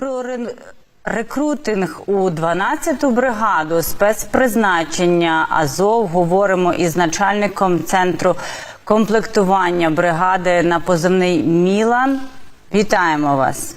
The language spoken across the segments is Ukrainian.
Про рекрутинг у 12-ту бригаду спецпризначення Азов говоримо із начальником центру комплектування бригади на позивний Мілан. Вітаємо вас,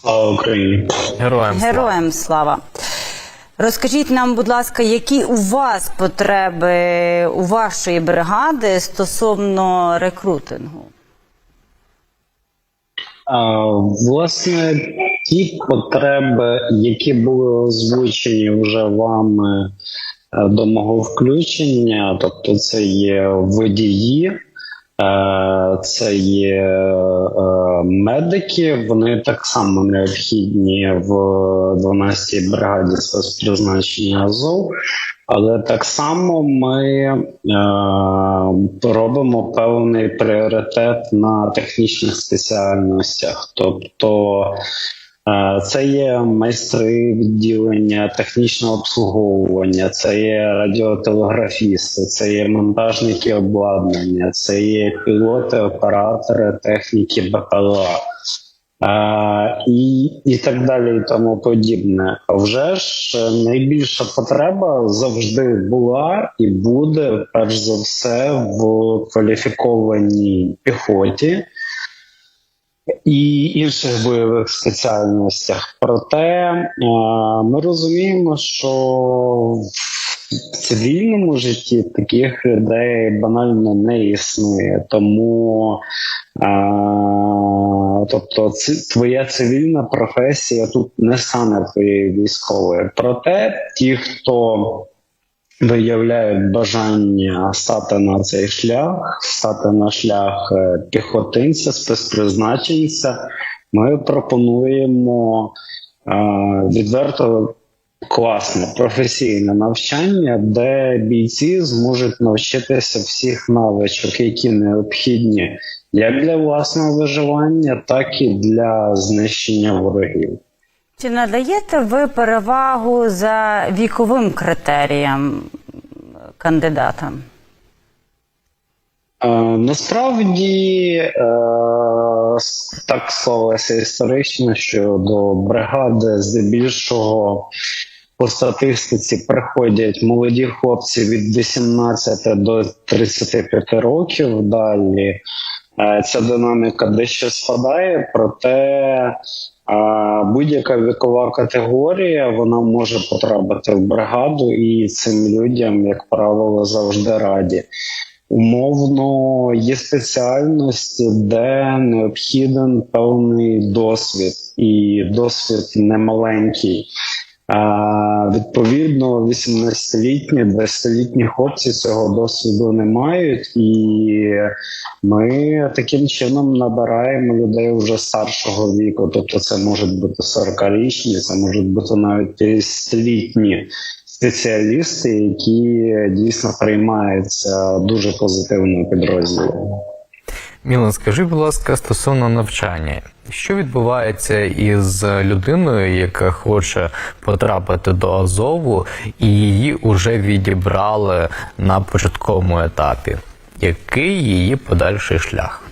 Слава Україні! Героям слава. героям слава. Розкажіть нам, будь ласка, які у вас потреби у вашої бригади стосовно рекрутингу? Власне, ті потреби, які були озвучені вже вами е, до мого включення, тобто це є водії, е, це є е, медики, вони так само необхідні в 12-й бригаді спецпризначення Азов. Але так само ми е, робимо певний пріоритет на технічних спеціальностях. Тобто е, це є майстри відділення технічного обслуговування, це є радіотелеграфісти, це є монтажники обладнання, це є пілоти, оператори, техніки БПЛА. І, і так далі, і тому подібне. Вже ж е, найбільша потреба завжди була і буде перш за все в кваліфікованій піхоті і інших бойових спеціальностях. Проте е, ми розуміємо, що в цивільному житті таких людей банально не існує, тому. А, тобто, ці, твоя цивільна професія тут не стане твоєю військовою. Проте ті, хто виявляють бажання стати на цей шлях, стати на шлях е, піхотинця, спецпризначенця, ми пропонуємо е, відверто класне професійне навчання, де бійці зможуть навчитися всіх навичок, які необхідні як для власного виживання, так і для знищення ворогів. Чи надаєте ви перевагу за віковим критеріям кандидатам? Е, насправді е, так склалося історично, що до бригади здебільшого по статистиці приходять молоді хлопці від 18 до 35 років. Далі е, ця динаміка дещо спадає, проте е, будь-яка вікова категорія вона може потрапити в бригаду, і цим людям, як правило, завжди раді. Умовно є спеціальності, де необхіден певний досвід, і досвід немаленький. Відповідно, 18-літні, 20-літні хлопці цього досвіду не мають, і ми таким чином набираємо людей вже старшого віку. Тобто, це можуть бути 40-річні, це можуть бути навіть 50-літні спеціалісти, які дійсно приймаються дуже позитивно підрозділом. Мілан, скажи, будь ласка, стосовно навчання, що відбувається із людиною, яка хоче потрапити до Азову, і її вже відібрали на початковому етапі? Який її подальший шлях?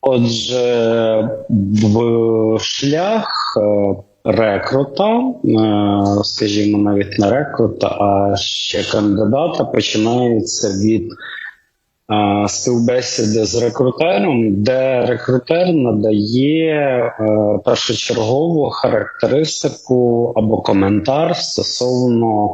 Отже, в шлях е, рекрута, е, скажімо, навіть не рекрута, а ще кандидата починається від співбесіди з рекрутером, де рекрутер надає е, першочергову характеристику або коментар стосовно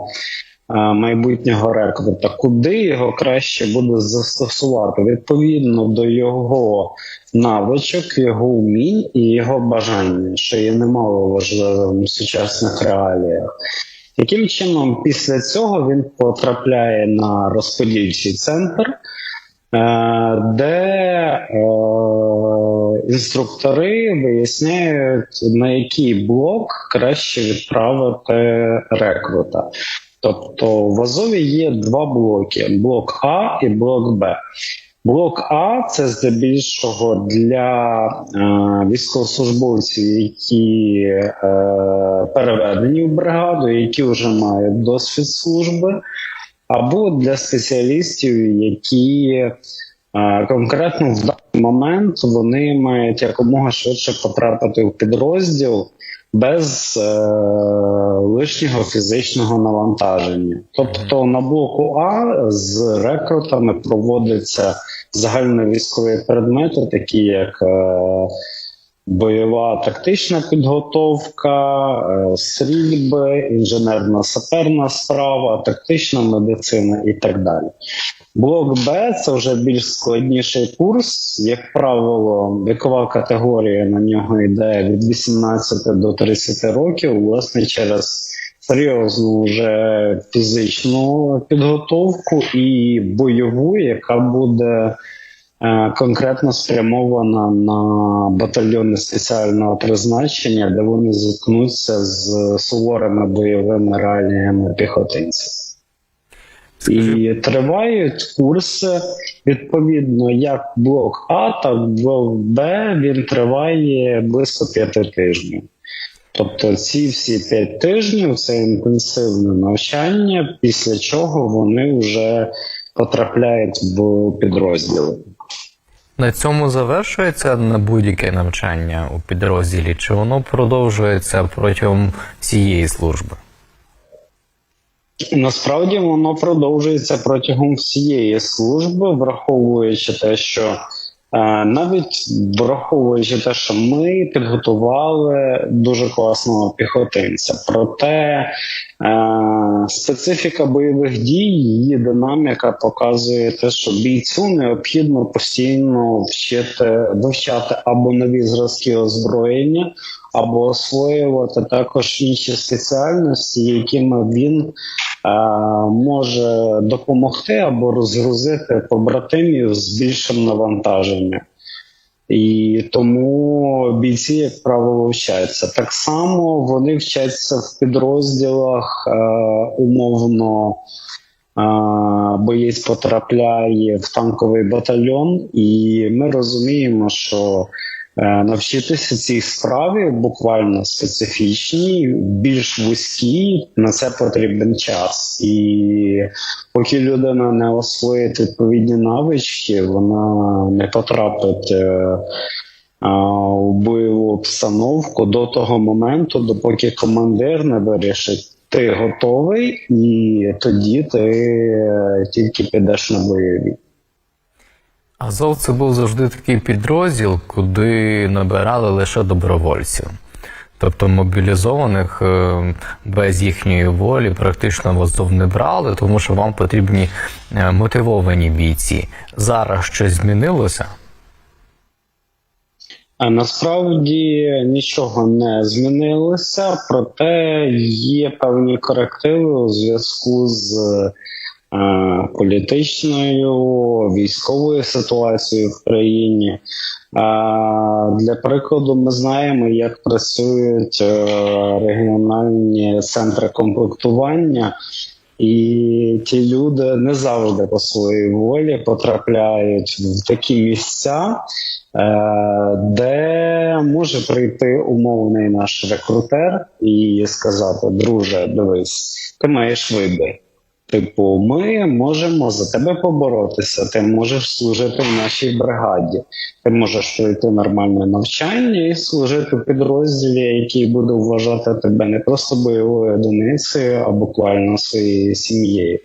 е, майбутнього рекрута, куди його краще буде застосувати? Відповідно до його навичок, його умінь і його бажання, що є немало важливим в сучасних реаліях. Яким чином після цього він потрапляє на розподільчий центр, де е, інструктори виясняють, на який блок краще відправити рекрута. Тобто в Азові є два блоки: блок А і блок Б. Блок А це здебільшого для е, військовослужбовців, які е, переведені в бригаду, які вже мають досвід служби, або для спеціалістів, які е, конкретно в даний момент вони мають якомога швидше потрапити в підрозділ без е, лишнього фізичного навантаження. Тобто на блоку А з рекрутами проводяться загальновійськові предмети, такі як е, бойова тактична підготовка, е, стрільби, інженерно-саперна справа, тактична медицина і так далі. Блок Б це вже більш складніший курс. Як правило, вікова категорія на нього йде від 18 до 30 років, власне, через серйозну вже фізичну підготовку і бойову, яка буде конкретно спрямована на батальйони спеціального призначення, де вони зіткнуться з суворими бойовими реаліями піхотинців. І тривають курси відповідно як блок А, так блок Б він триває близько п'яти тижнів. Тобто ці всі п'ять тижнів це інтенсивне навчання, після чого вони вже потрапляють в підрозділи. На цьому завершується на будь-яке навчання у підрозділі, чи воно продовжується протягом всієї служби? Насправді воно продовжується протягом всієї служби, враховуючи те, що навіть враховуючи те, що ми підготували дуже класного піхотинця. Проте е, специфіка бойових дій, її динаміка показує те, що бійцю необхідно постійно вчити вивчати або нові зразки озброєння, або освоювати також інші спеціальності, якими він е, може допомогти або розгрузити побратимів з більшим навантаженням. І тому бійці, як правило, вчаться. Так само вони вчаться в підрозділах е, умовно. е, Боєць потрапляє в танковий батальйон, і ми розуміємо, що навчитися цій справі буквально специфічній, більш вузькій, на це потрібен час. І поки людина не освоїть відповідні навички, вона не потрапить е, у бойову обстановку до того моменту, допоки командир не вирішить. Ти готовий, і тоді ти е, тільки підеш на бойові. Азов це був завжди такий підрозділ, куди набирали лише добровольців. Тобто мобілізованих е, без їхньої волі практично в Азов не брали, тому що вам потрібні е, мотивовані бійці. Зараз щось змінилося. А насправді нічого не змінилося, проте є певні корективи у зв'язку з е, політичною військовою ситуацією в країні. Для прикладу, ми знаємо, як працюють е, регіональні центри комплектування. І ті люди не завжди по своїй волі потрапляють в такі місця, е, де може прийти умовний наш рекрутер і сказати: друже, дивись, ти маєш вибір. Типу, ми можемо за тебе поборотися. Ти можеш служити в нашій бригаді. Ти можеш пройти нормальне навчання і служити в підрозділі, який буде вважати тебе не просто бойовою одиницею, а буквально своєю сім'єю.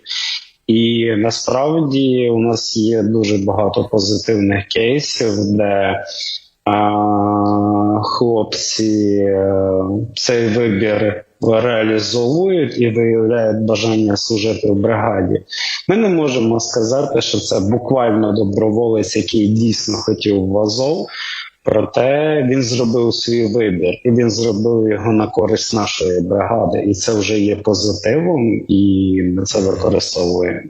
І насправді у нас є дуже багато позитивних кейсів, де а, хлопці е, цей вибір реалізовують і виявляють бажання служити в бригаді. Ми не можемо сказати, що це буквально доброволець, який дійсно хотів в Азов. Проте він зробив свій вибір, і він зробив його на користь нашої бригади, і це вже є позитивом, і ми це використовуємо.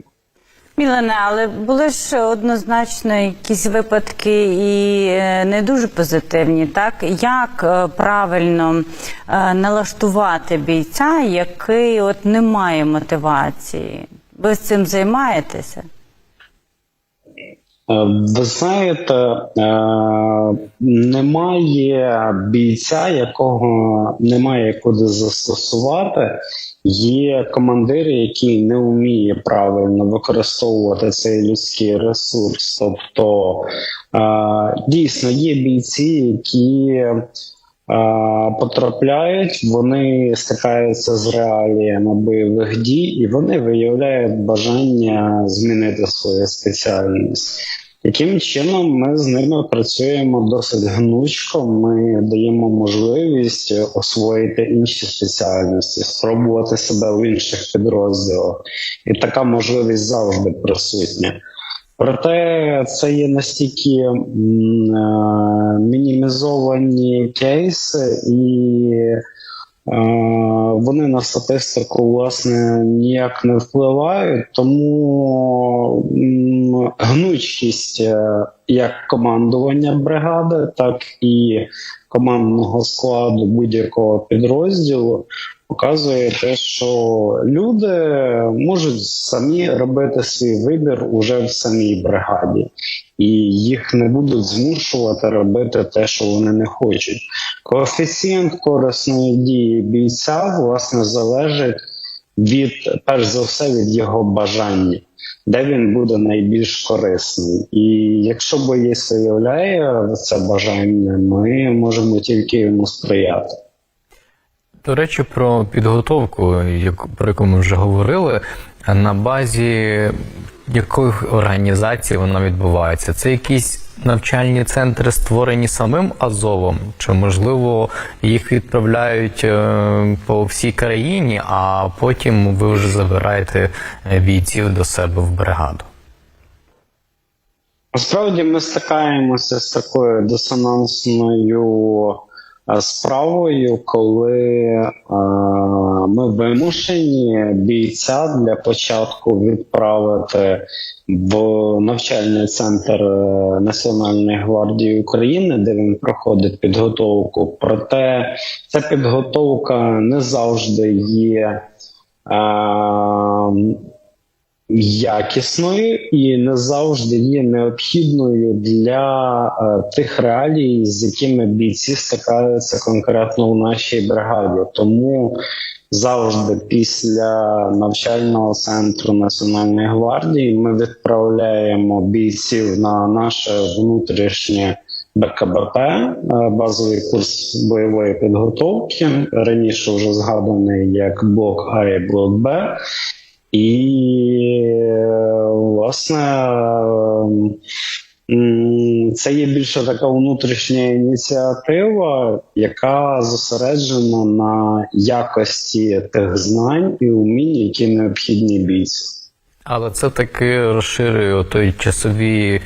Мілене, але були ж однозначно якісь випадки і е, не дуже позитивні, так? Як е, правильно е, налаштувати бійця, який от не має мотивації? Ви з цим займаєтеся? Ви знаєте, немає бійця, якого немає куди застосувати. Є командири, які не вміє правильно використовувати цей людський ресурс. Тобто дійсно є бійці, які потрапляють, вони стикаються з реаліями бойових дій, і вони виявляють бажання змінити свою спеціальність. Таким чином, ми з ними працюємо досить гнучко. Ми даємо можливість освоїти інші спеціальності, спробувати себе в інших підрозділах, і така можливість завжди присутня. Проте це є настільки е, мінімізовані кейси, і вони на статистику власне ніяк не впливають, тому гнучкість е, як командування бригади, так і командного складу будь-якого підрозділу показує те, що люди можуть самі робити свій вибір уже в самій бригаді, і їх не будуть змушувати робити те, що вони не хочуть. Коефіцієнт корисної дії бійця власне залежить від перш за все від його бажання. Де він буде найбільш корисний, і якщо боєць виявляє це бажання, ми можемо тільки йому сприяти. До речі, про підготовку, про яку ми вже говорили, на базі якої організації вона відбувається? Це якісь навчальні центри, створені самим Азовом, чи можливо їх відправляють е, по всій країні, а потім ви вже забираєте е, бійців до себе в бригаду? Насправді ми стикаємося з такою дисонансною справою, коли е, ми вимушені бійця для початку відправити в навчальний центр е, Національної гвардії України, де він проходить підготовку. Проте ця підготовка не завжди є. е, якісною і не завжди є необхідною для е, тих реалій, з якими бійці стикаються конкретно в нашій бригаді. Тому завжди після навчального центру Національної гвардії ми відправляємо бійців на наше внутрішнє. БКБП, е, базовий курс бойової підготовки, раніше вже згаданий як блок А і блок Б. І е, власне це є більше така внутрішня ініціатива, яка зосереджена на якості тих знань і умінь, які необхідні бійцю. Але це таки розширює той часові е,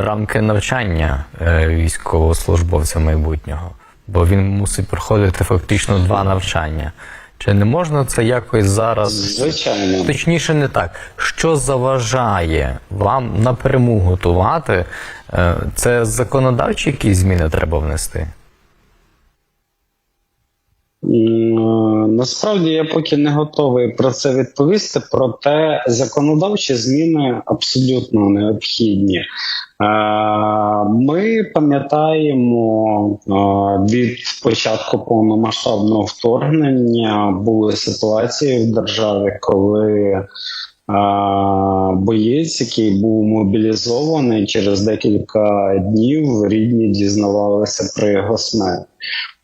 рамки навчання е, військовослужбовця майбутнього, бо він мусить проходити фактично два навчання. Чи не можна це якось зараз? Звичайно. Точніше, не так. Що заважає вам напряму готувати? Е, Це законодавчі якісь зміни треба внести? Насправді я поки не готовий про це відповісти, проте законодавчі зміни абсолютно необхідні. Е, Ми пам'ятаємо е, від початку повномасштабного вторгнення були ситуації в державі, коли е, боєць, який був мобілізований, через декілька днів рідні дізнавалися про його смерть.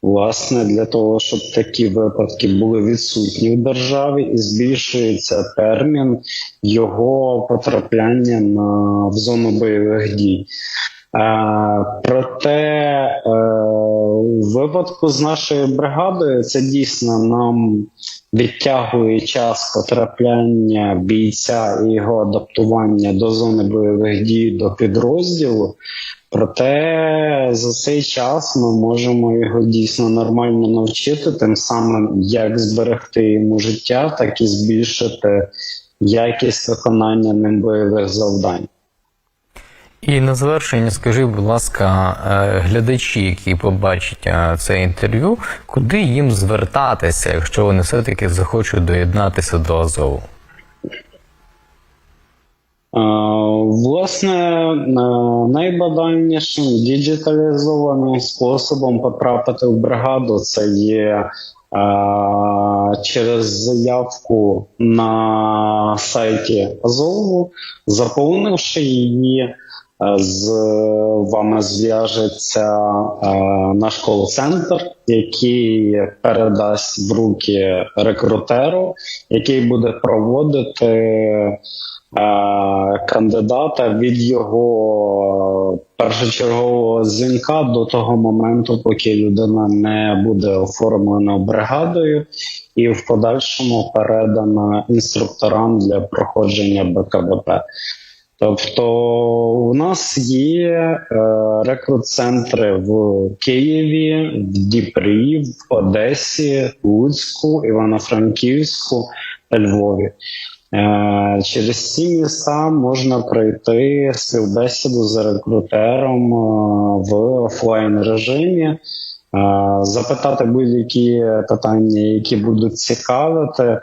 Власне, для того, щоб такі випадки були відсутні в державі, і збільшується термін його потрапляння на в зону бойових дій. Е, проте е, в випадку з нашою бригадою це дійсно нам відтягує час потрапляння бійця і його адаптування до зони бойових дій до підрозділу. Проте за цей час ми можемо його дійсно нормально навчити, тим самим як зберегти йому життя, так і збільшити якість виконання ним бойових завдань. І на завершення, скажи, будь ласка, е, глядачі, які побачать е, це інтерв'ю, куди їм звертатися, якщо вони все-таки захочуть доєднатися до Азову? Власне, е, найбанальнішим діджиталізованим способом потрапити в бригаду це є через заявку на сайті Азову, заповнивши її. Е, З вами зв'яжеться е, наш кол-центр, який передасть в руки рекрутеру, який буде проводити е, кандидата від його першочергового дзвінка до того моменту, поки людина не буде оформлена бригадою, і в подальшому передана інструкторам для проходження БКБП. Тобто у нас є е, рекрут-центри в Києві, в Дніпрі, в Одесі, Луцьку, Івано-Франківську та Львові. Е, через ці міста можна пройти співбесіду з рекрутером е, в офлайн режимі. е, Запитати будь-які питання, які будуть цікавити.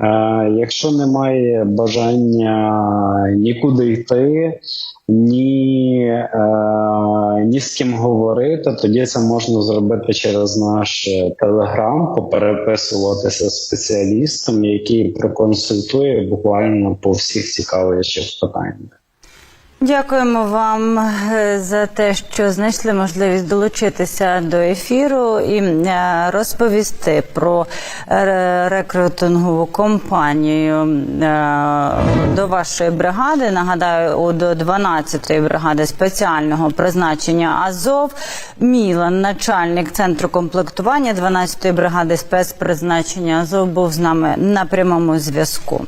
Е, Якщо немає бажання нікуди йти, ні, е, ні з ким говорити, тоді це можна зробити через наш телеграм, попереписуватися з спеціалістом, який проконсультує буквально по всіх цікавих питаннях. Дякуємо вам е, за те, що знайшли можливість долучитися до ефіру і е, розповісти про е, рекрутингову компанію до вашої бригади. Нагадаю, до 12-ї бригади спеціального призначення Азов Мілан, начальник центру комплектування 12-ї бригади спецпризначення Азов, був з нами на прямому зв'язку.